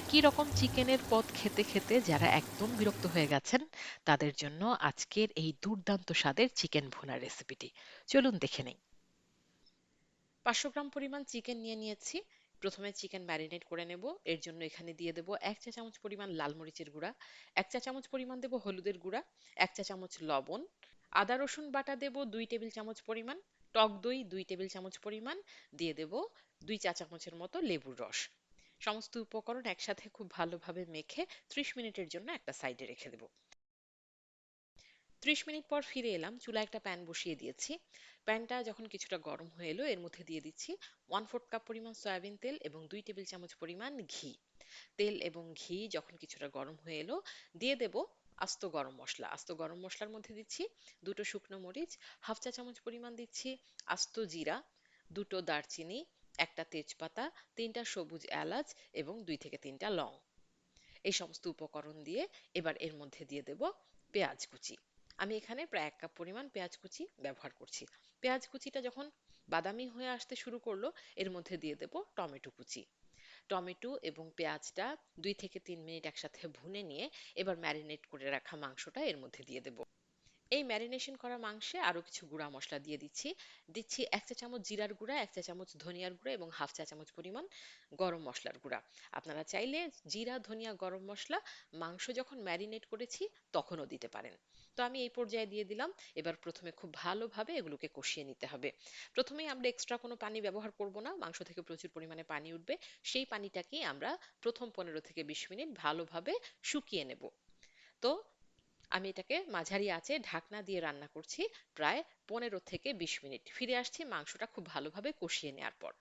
একই রকম চিকেনের পদ খেতে খেতে যারা একদম বিরক্ত হয়ে গেছেন, তাদের জন্য আজকের এই দুর্দান্ত স্বাদের চিকেন ভুনা রেসিপিটি চলুন দেখে নেই। পাঁচশো গ্রাম পরিমাণ চিকেন নিয়ে নিয়েছি। প্রথমে চিকেন ম্যারিনেট করে নেব। এর জন্য এখানে দিয়ে দেব এক চা চামচ পরিমাণ লাল মরিচের গুঁড়া, এক চা চামচ পরিমাণ দেব হলুদের গুঁড়া, এক চা চামচ লবণ, আদা, রসুন বাটা দেব দুই টেবিল চামচ পরিমাণ, টক দই দুই টেবিল চামচ পরিমাণ, দিয়ে দেব দুই চা চামচের মতো লেবুর রস। সমস্ত উপকরণ একসাথে খুব ভালোভাবে মেখে ত্রিশ মিনিটের জন্য একটা সাইডে রেখে দেব। ত্রিশ মিনিট পর ফিরে এলাম, চুলায় একটা প্যান বসিয়ে দিয়েছি। প্যানটা যখন কিছুটা গরম হয়ে এলো, এর মধ্যে দিয়ে দিচ্ছি ওয়ান ফোর্থ কাপ পরিমাণ সয়াবিন তেল এবং দুই টেবিল চামচ পরিমাণ ঘি। তেল এবং ঘি যখন কিছুটা গরম হয়ে এলো, দিয়ে দেব আস্ত গরম মশলা। আস্ত গরম মশলার মধ্যে দিচ্ছি দুটো শুকনো মরিচ হাফ চা চামচ পরিমাণ দিচ্ছি আস্ত জিরা, দুটো দারচিনি একটা তেজপাতা, তিনটা সবুজ এলাচ এবং দুই থেকে তিনটা লং। এই সমস্ত উপকরণ দিয়ে এবার এর মধ্যে দিয়ে দেব পেঁয়াজ কুচি। আমি এখানে প্রায় এক কাপ পরিমাণ পেঁয়াজ কুচি ব্যবহার করছি। পেঁয়াজ কুচিটা যখন বাদামি হয়ে আসতে শুরু করল, এর মধ্যে দিয়ে দেব টমেটো কুচি। টমেটো এবং পেঁয়াজটা দুই থেকে তিন মিনিট একসাথে ভুনে নিয়ে এবার ম্যারিনেট করে রাখা মাংসটা এর মধ্যে দিয়ে দেব। এই ম্যারিনেশন করা মাংসে আরও কিছু গুঁড়া মশলা দিয়ে দিচ্ছি। দিচ্ছি এক চা চামচ জিরার গুঁড়া, এক চা চামচ ধনিয়ার গুঁড়া এবং হাফ চা চামচ পরিমাণ গরম মশলার গুঁড়া। আপনারা চাইলে জিরা, ধনিয়া, গরম মশলা মাংস যখন ম্যারিনেট করেছি তখনও দিতে পারেন। তো আমি এই পর্যায়ে দিয়ে দিলাম। এবার প্রথমে খুব ভালোভাবে এগুলোকে কষিয়ে নিতে হবে। প্রথমেই আমরা এক্সট্রা কোনো পানি ব্যবহার করব না, মাংস থেকে প্রচুর পরিমাণে পানি উঠবে। সেই পানিটাকেই আমরা প্রথম পনেরো থেকে বিশ মিনিট ভালোভাবে শুকিয়ে নেব। তো আমি এটাকে মাঝারি আঁচে ঢাকনা দিয়ে রান্না করছি প্রায় পনেরো থেকে বিশ মিনিট। ফিরে আসছি মাংসটা খুব ভালোভাবে কষিয়ে নেওয়ার পর।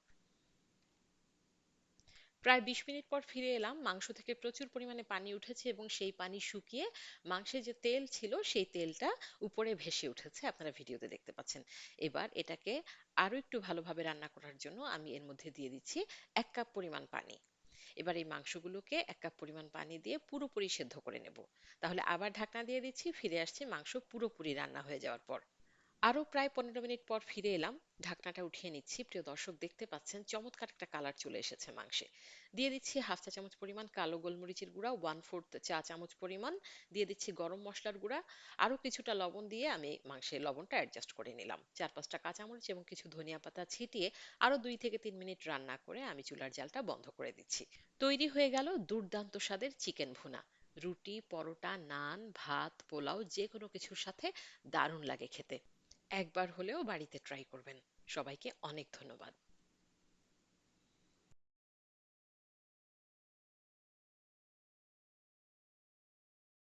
প্রায় বিশ মিনিট পর ফিরে এলাম। মাংস থেকে প্রচুর পরিমাণে পানি উঠেছে এবং সেই পানি শুকিয়ে মাংসে যে তেল ছিল সেই তেলটা উপরে ভেসে উঠেছে। আপনারা ভিডিওতে দেখতে পাচ্ছেন। এবার এটাকে আরও একটু ভালোভাবে রান্না করার জন্য আমি এর মধ্যে দিয়ে দিচ্ছি এক কাপ পরিমাণ পানি। এবার এই মাংসগুলোকে এক কাপ পরিমাণ পানি দিয়ে পুরোপুরি সেদ্ধ করে নেব। তাহলে আবার ঢাকনা দিয়ে দিচ্ছি, ফিরে আসছি মাংস পুরোপুরি রান্না হয়ে যাওয়ার পর। আরও প্রায় পনেরো মিনিট পর ফিরে এলাম। ঢাকনাটা উঠিয়ে নিচ্ছি। প্রিয় দর্শক, দেখতে পাচ্ছেন, চমৎকার একটা কালার চলে এসেছে মাংসে। দিয়ে দিচ্ছি হাফ চা চামচ পরিমাণ কালো গোলমরিচের গুঁড়া ওয়ান ফোর্থ চা চামচ পরিমাণ। দিয়ে দিচ্ছি গরম মশলার গুঁড়া। আরও কিছুটা লবণ দিয়ে আমি মাংসে লবণটা অ্যাডজাস্ট করে নিলাম। চার পাঁচটা কাঁচামরিচ এবং কিছু ধনিয়া পাতা ছিটিয়ে আরও দুই থেকে তিন মিনিট রান্না করে আমি চুলার জালটা বন্ধ করে দিচ্ছি। তৈরি হয়ে গেল দুর্দান্ত স্বাদের চিকেন ভুনা। রুটি, পরোটা, নান, ভাত, পোলাও যে কোনো কিছুর সাথে দারুণ লাগে খেতে। একবার হলেও বাড়িতে ট্রাই করবেন। সবাইকে অনেক ধন্যবাদ।